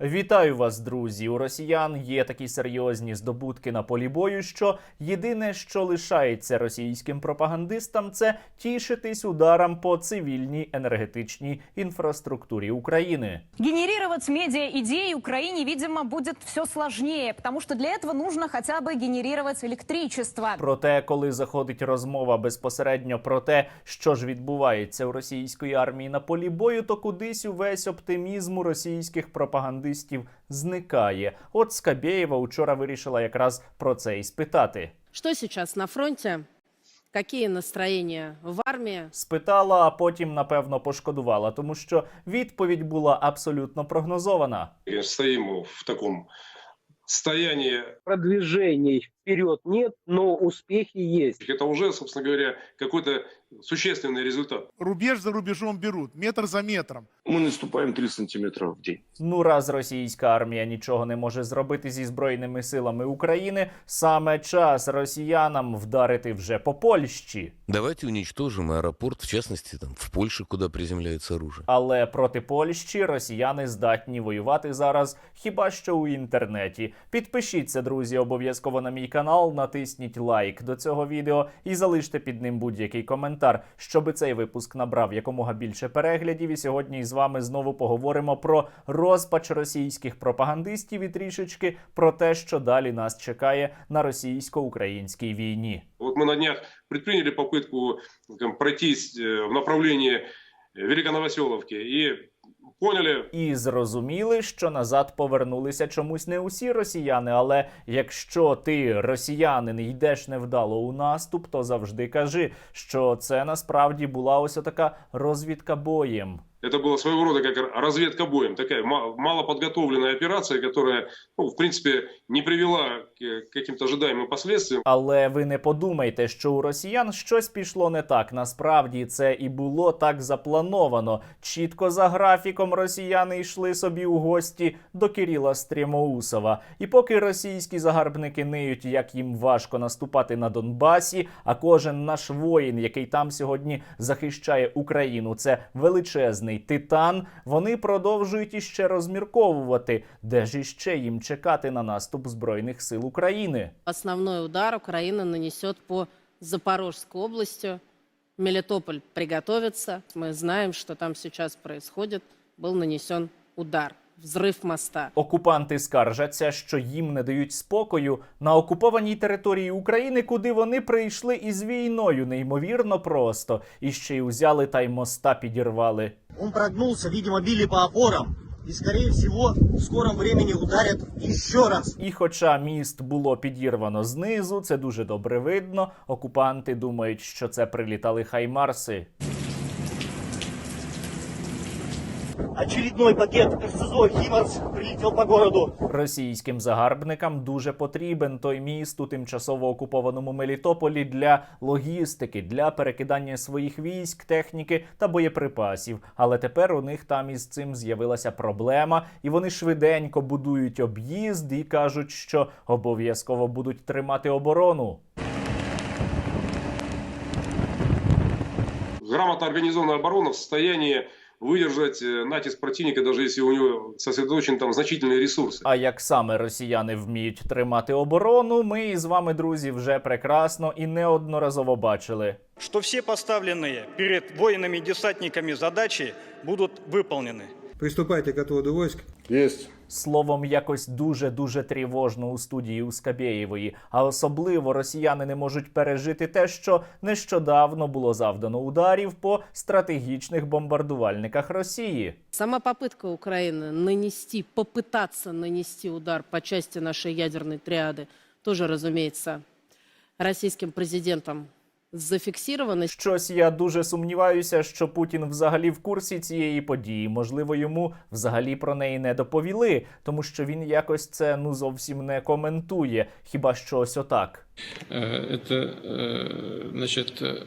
Вітаю вас, друзі! У росіян є такі серйозні здобутки на полі бою, що єдине, що лишається російським пропагандистам, це тішитись ударам по цивільній енергетичній інфраструктурі України. Генерировать медиа-идеи Украине, видимо, будет все сложнее, потому что для этого нужно хотя бы генерировать электричество. Проте, коли заходить розмова безпосередньо про те, що ж відбувається у російської армії на полі бою, то кудись увесь оптимізм у російських пропагандистів зникає. От Скабєєва учора вирішила якраз про це і спитати. Що зараз на фронті? Які настроєння в армії? Спитала, а потім напевно пошкодувала, тому що відповідь була абсолютно прогнозована. И стоим в такому стоянні продвижений вперед нет, но успехи есть. Это уже, собственно говоря, какой-то существенный результат. Рубеж за рубежом берут, метр за метром. Мы наступаем 3 сантиметра в день. Ну, раз російська армія нічого не може зробити зі збройними силами України, саме час росіянам вдарити вже по Польщі. Давайте уничтожим аэропорт, в частности, там, в Польше, куда приземляется оружие. Але проти Польщі росіяни здатні воювати зараз хіба що у інтернеті. Підпишіться, друзі, обов'язково на мій канал, натисніть лайк до цього відео і залиште під ним будь-який коментар, щоб цей випуск набрав якомога більше переглядів. І сьогодні з вами знову поговоримо про розпач російських пропагандистів і трішечки про те, що далі нас чекає на російсько-українській війні. Вот мы на днях предприняли попытку скажем, пройтись э, в направлении Великоновоселовки и поняли, І зрозуміли, що назад повернулися чомусь не усі росіяни. Але якщо ти росіянин йдеш невдало у наступ, то завжди кажи, що це насправді була ось така розвідка боєм. это было своего рода как разведка боем, такая ма- малоподготовленная операция, которая, ну, в принципе, не привела к каким-то ожидаемым последствиям. Але ви не подумайте, що у росіян щось пішло не так. Насправді це і було так заплановано. Чітко за графіком росіяни йшли собі у гості до Кирила Стрімоусова. І поки російські загарбники ниють, як їм важко наступати на Донбасі, а кожен наш воїн, який там сьогодні захищає Україну, це величезний титан. Вони продовжують іще розмірковувати, де ж іще їм чекати на наступ збройних сил України. Основний удар Україна нанесе по Запорожській області. Мелитополь приготовится. Мы знаем, что там сейчас происходит. Был нанесен удар, взрыв моста. Окупанти скаржаться, що їм не дають спокою на окупованій території України, куди вони прийшли із війною, неймовірно просто, і ще й узяли та й моста підірвали. Он прогнулся, видимо, били по опорам. И, скорее всего, в скором времени ударят еще раз. І хоча міст було підірвано знизу, це дуже добре видно. Окупанти думають, що це прилітали хаймарси. Очередной пакет ССО «Химарс» прилетел по городу. Російським загарбникам дуже потрібен той міст у тимчасово окупованому Мелітополі для логістики, для перекидання своїх військ, техніки та боєприпасів. Але тепер у них там із цим з'явилася проблема, і вони швиденько будують об'їзд і кажуть, що обов'язково будуть тримати оборону. Грамотно организованная оборона в состоянии выдержать э, натиск противника, даже если у него сосредоточен там значительные ресурсы. А як саме росіяни вміють тримати оборону, ми із вами, друзі, вже прекрасно і неодноразово бачили. что все поставленные перед воинами-десантниками задачи будут выполнены. Приступайте к отводу войск. Есть. Словом, якось дуже дуже тривожно у студії у Скабєєвої. А особливо росіяни не можуть пережити те, що нещодавно було завдано ударів по стратегічних бомбардувальниках Росії. Сама попытка Украины нанести, попытаться нанести удар по части нашей ядерной триады, тоже, разумеется, российским президентом зафиксирована. Щось я дуже сумніваюся, що Путін взагалі в курсі цієї події. Можливо, йому взагалі про неї не доповіли, тому що він якось це ну зовсім не коментує. Хіба що ось отак. Э, Это, э, значит, э,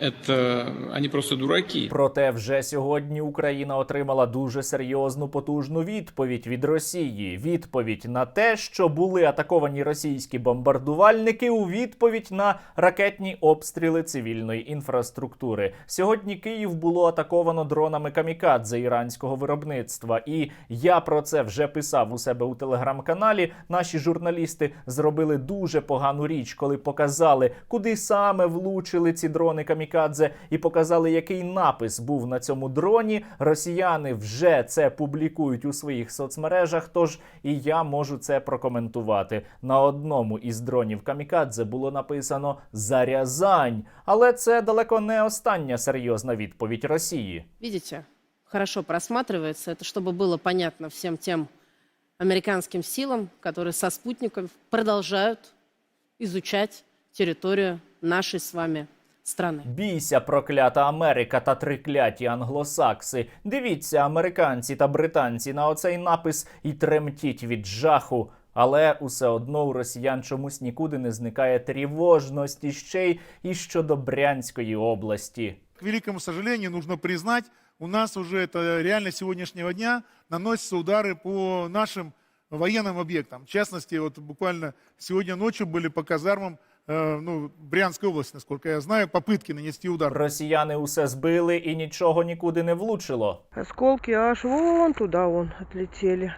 это м, э, м, это они просто дураки. Проте вже сьогодні Україна отримала дуже серйозну потужну відповідь від Росії. Відповідь на те, що були атаковані російські бомбардувальники у відповідь на ракетні обстріли цивільної інфраструктури. Сьогодні Київ було атаковано дронами камікадзе іранського виробництва. І я про це вже писав у себе у телеграм-каналі. Наші журналісти зробили дуже погану річ, коли показали, куди саме влучили ці дрони камікадзе, і показали, який напис був на цьому дроні. Росіяни вже це публікують у своїх соцмережах. Тож і я можу це прокоментувати. На одному із дронів камікадзе було написано Зарязань, але це далеко не остання серйозна відповідь Росії. Видите, хорошо просматривается. Это чтобы было понятно всем тем американским силам, которые со спутников продолжают изучать территорию нашей с вами страны. Бійся, проклята Америка та трикляті англосакси. Дивіться, американці та британці на оцей напис і тремтіть від жаху. Але усе одно у росіян чомусь нікуди не зникає тривожності ще й і щодо Брянської області. К великому сожалению, нужно признать, у нас уже это реальность сегодняшнего дня наносятся удары по нашим военным объектам. В частности, вот буквально сегодня ночью были по казармам э, ну, Брянської області, насколько я знаю, попитки нанести удар. Росіяни усе збили і нічого нікуди не влучило. Осколки аж вон туда вон отлетели.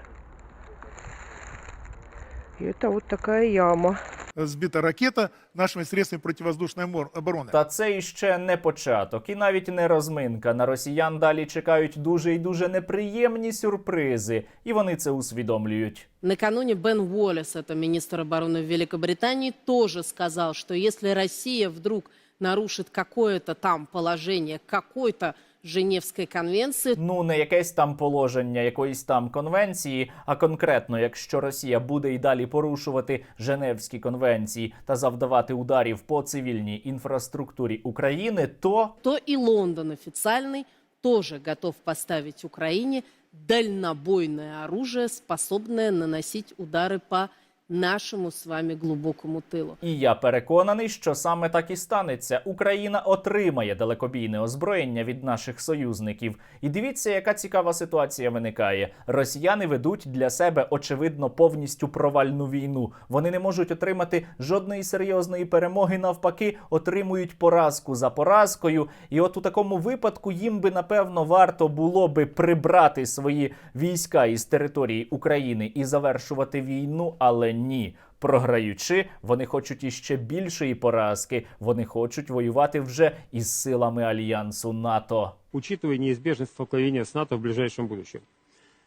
И это вот такая яма. Сбита ракета нашими средствами противовоздушной мор- обороны. Та це іще не початок, і навіть не розминка. На росіян далі чекають дуже і дуже неприємні сюрпризи, і вони це усвідомлюють. Накануне Бен Уоллес, это министр обороны в Великобритании, тоже сказал, что если Россия вдруг нарушит какое-то там положение какой-то Женевской конвенции, Ну, не якесь там положення якоїсь там конвенції, а конкретно, якщо Росія буде і далі порушувати Женевські конвенції та завдавати ударів по цивільній інфраструктурі України, то то и Лондон официальный тоже готов поставить Украине дальнобойное оружие, способное наносить удары по нашему с вами глубокому тылу. і я переконаний, що саме так і станеться. Україна отримає далекобійне озброєння від наших союзників. І дивіться, яка цікава ситуація виникає. Росіяни ведуть для себе очевидно повністю провальну війну. Вони не можуть отримати жодної серйозної перемоги. Навпаки, отримують поразку за поразкою. І от у такому випадку їм би напевно варто було би прибрати свої війська із території України і завершувати війну, але ні. Програючи, вони хочуть іще більшої поразки. Вони хочуть воювати вже із силами альянсу НАТО. учитывая неизбежность столкновения с НАТО в ближайшем будущем.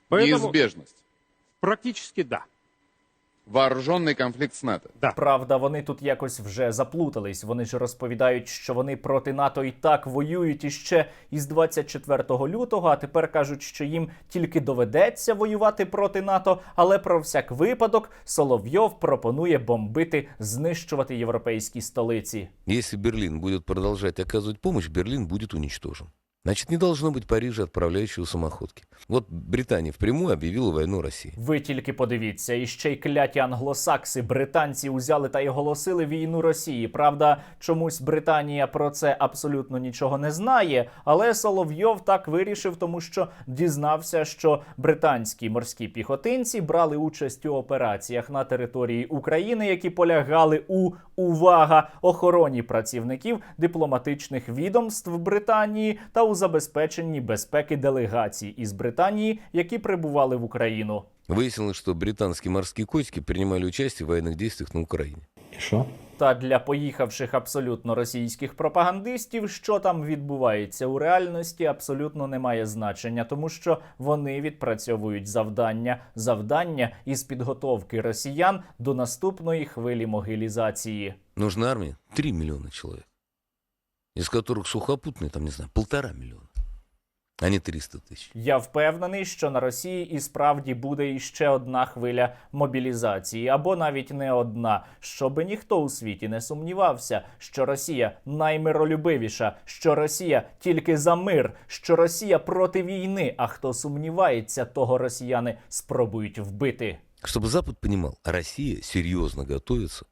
Поэтому Неизбежность. практически да. Вооруженный конфликт с НАТО. Правда, вони тут якось вже заплутались. Вони ж розповідають, що вони проти НАТО і так воюють іще із 24 лютого. А тепер кажуть, що їм тільки доведеться воювати проти НАТО. Але про всяк випадок Соловйов пропонує бомбити, знищувати європейські столиці. Если Берлин будет продолжать оказывать помощь, Берлин будет уничтожен. Значит, не должно быть Парижа, отправляющего самоходки. Вот Британия впрямую объявила войну России. Ви тільки подивіться, і ще й кляті англосакси, британці узяли та й оголосили війну Росії. Правда, чомусь Британія про це абсолютно нічого не знає. Але Соловйов так вирішив, тому що дізнався, що британські морські піхотинці брали участь у операціях на території України, які полягали у увага охороні працівників дипломатичних відомств Британії та у забезпеченні безпеки делегацій із Британії, які прибували в Україну. Выяснилось, что британские морские котики принимали участие в военных действиях на Украине. Та для поїхавших абсолютно російських пропагандистів, що там відбувається у реальності, абсолютно не має значення, тому що вони відпрацьовують завдання, завдання із підготовки росіян до наступної хвилі могилізації. Нужна армия 3 миллиона человек, из которых сухопутные, там, не знаю, полтора миллиона, а не 300 тысяч. Я впевнений, що на Росії і справді буде іще одна хвиля мобілізації, або навіть не одна, щоби ніхто у світі не сумнівався, що Росія наймиролюбивіша, що Росія тільки за мир, що Росія проти війни. А хто сумнівається, того росіяни спробують вбити. Чтобы Запад понимал, Россия серьезно готовится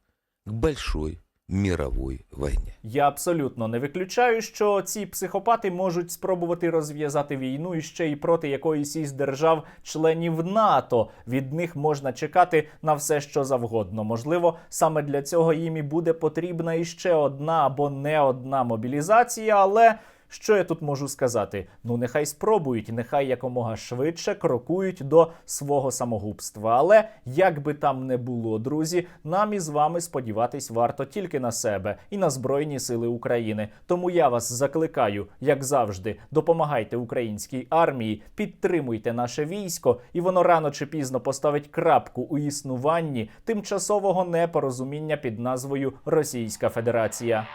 к большой мировой війні. Я абсолютно не виключаю, що ці психопати можуть спробувати розв'язати війну і ще й проти якоїсь із держав-членів НАТО. Від них можна чекати на все, що завгодно. Можливо, саме для цього їм і буде потрібна іще одна або не одна мобілізація, але. Що я тут можу сказати? Ну, нехай спробують, нехай якомога швидше крокують до свого самогубства. Але як би там не було, друзі, нам із вами сподіватись варто тільки на себе і на Збройні Сили України. Тому я вас закликаю, як завжди, допомагайте українській армії, підтримуйте наше військо, і воно рано чи пізно поставить крапку у існуванні тимчасового непорозуміння під назвою Російська Федерація.